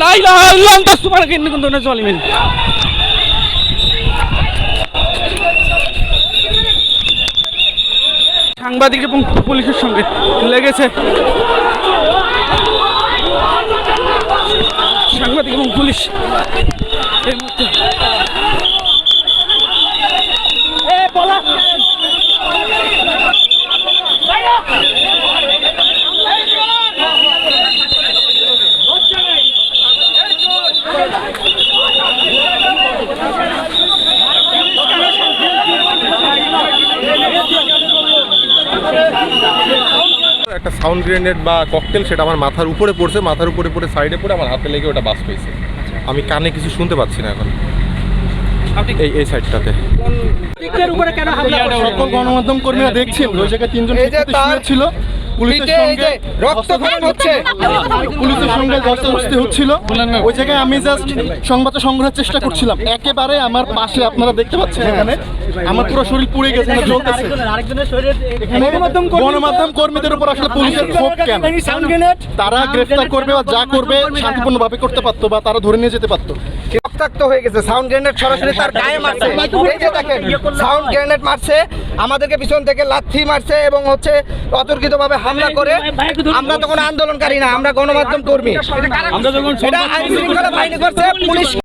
لا اله الا انت سبحانك اني كنت من الظالمين সাংবাদিক এবং পুলিশের সঙ্গে লেগেছে সাংবাদিক এবং পুলিশ এ, পলা! একটা সাউন্ড গ্রেনেড বা ককটেল সেটা আমার মাথার উপরে পড়ছে মাথার উপরে পড়ে সাইডে পড়ে আমার হাতে লেগে ওটা বাস পেয়েছে আমি কানে কিছু শুনতে পাচ্ছি না এখন। এই এই সাইডটাতে সকল গণমাধ্যম কর্মীরা দেখছেন ওই জায়গায় তিনজন এই পুলিশের সঙ্গে যে রক্তক্ষরণ হচ্ছে। পুলিশের সঙ্গে ধস্তাধস্তি হচ্ছিল। ওই জায়গায় আমি জাস্ট সংবাদটা সংগ্রহের চেষ্টা করছিলাম। একেবারে আমার পাশে আপনারা দেখতে পাচ্ছেন এখানে। আমার পুরো শরীর পুড়ে গেছে জ্বলতেছে গণমাধ্যম কর্মীদের উপর আসলে পুলিশের ক্ষোভ কেন? তারা গ্রেফতার করবে বা যা করবে শান্তিপূর্ণভাবে করতে পারতো বা তারা ধরে নিয়ে যেতে পারতো। রক্তাক্ত হয়ে গেছে। সাউন্ড গ্রেনেড সরাসরি তার গায়ে মারছে। এই যে দেখেন সাউন্ড গ্রেনেড মারছে আমাদেরকে পিছন থেকে লাথি মারছে এবং হচ্ছে অতর্কিতভাবে হামলা করে। আমরা তখন আন্দোলনকারী না আমরা গণমাধ্যম কর্মী। আমরা যখন এটা আইন শৃঙ্খলা বাহিনী করছে পুলিশ